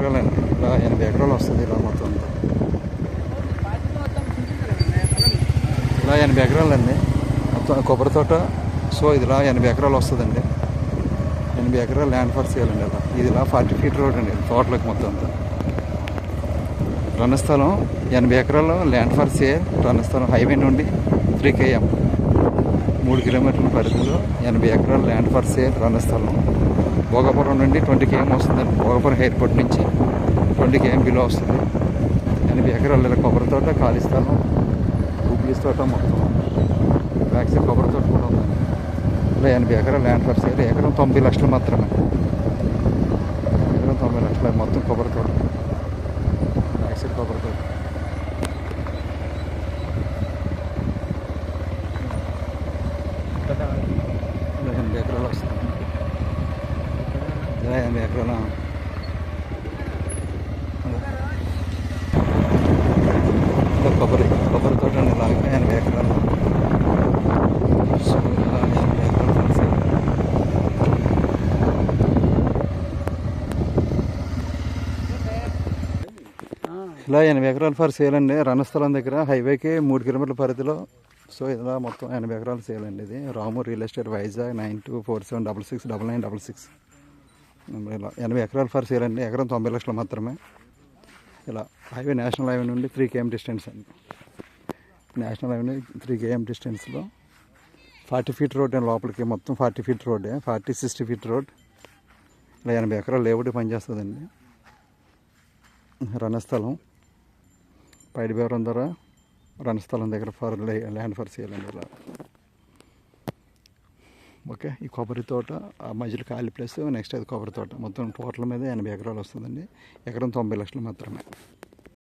ఎకరాలండి ఇలా ఎనభై ఎకరాలు వస్తుంది ఇలా మొత్తం అంతా. ఇలా ఎనభై ఎకరాలండి. మొత్తం కొబ్బరి తోట సో ఇది ఇలా ఎనభై ఎకరాలు వస్తుందండి. ఎనభై ఎకరాలు ల్యాండ్ ఫర్ సేల్ అండి ఇలా ఇది ఇలా ఫార్టీ ఫీట్ రోడ్ అండి తోటలకు మొత్తం అంతా. రణస్థలం ఎనభై ఎకరాలు land for sale Ranasthalam highway నుండి త్రీ కేఎం మూడు కిలోమీటర్ల పరిధిలో ఎనభై ఎకరాలు land for sale Ranasthalam Bhogapuram నుండి ట్వంటీ కేఎం వస్తుందండి భోగపురం ఎయిర్పోర్ట్ నుంచి ట్వంటీ కేఎం బిలో వస్తుంది. ఎనభై ఎకరాలు ఇలా కొబ్బరి తోట ఖాళీ స్థలం గుబ్బిలీస్ తోట మొత్తం. బ్యాక్ సైడ్ కొబ్బరి తోట కూడా ఉందండి ఇలా ఎనభై ఎకరాల ల్యాండ్ ఫర్ సేల్ ఎకరం తొంభై లక్షలు మాత్రమే. ఎకరం తొంభై లక్షలు మొత్తం కొబ్బరి తోట. బ్యాక్ సైడ్ కొబ్బరి తోట. ఎనభై ఎకరాలు వస్తుంది. ఎకరాలు ఇలా కొబ్బరి కొబ్బరి తోట ఎనభై ఎకరాలు సో ఇలా ఎనభై ఎకరాలు కలిసి ఇలా ఎనభై ఎకరాలు ఫర్ సేల్ అండి రణస్థలం దగ్గర హైవేకి మూడు కిలోమీటర్ల పరిధిలో సో ఇలా మొత్తం ఎనభై ఎకరాలు సేల్ అండి ఇది Ramu real estate Vizag nine two four seven double six double nine double six ఇలా ఎనభై ఎకరాలు ఫర్ సేల్ అండి. ఎకరం తొంభై లక్షలు మాత్రమే. ఇలా హైవే నేషనల్ హైవే నుండి త్రీ కేఎం డిస్టెన్స్ అండి. నేషనల్ హైవే నుండి త్రీ కేఎం డిస్టెన్స్లో ఫార్టీ ఫీట్ రోడ్ అండి లోపలికి. మొత్తం ఫార్టీ ఫీట్ రోడ్డే ఫార్టీ సిక్స్టీ ఫీట్ రోడ్ ఇలా ఎనభై ఎకరాలు లేవుడి పనిచేస్తుందండి. రణస్థలం. పైడి బేవరం ద్వారా రణస్థలం దగ్గర ఫర్ ల్యాండ్ ఫర్ సేల్ అండి ఇలా. ఓకే. ఈ కొబ్బరి తోట ఆ మధ్యలో ఖాళీ ప్లేస్ నెక్స్ట్ అది కొబ్బరి తోట. మొత్తం టోటల్ మీద ఎనభై ఎకరాలు వస్తుందండి. ఎకరం తొంభై లక్షలు మాత్రమే.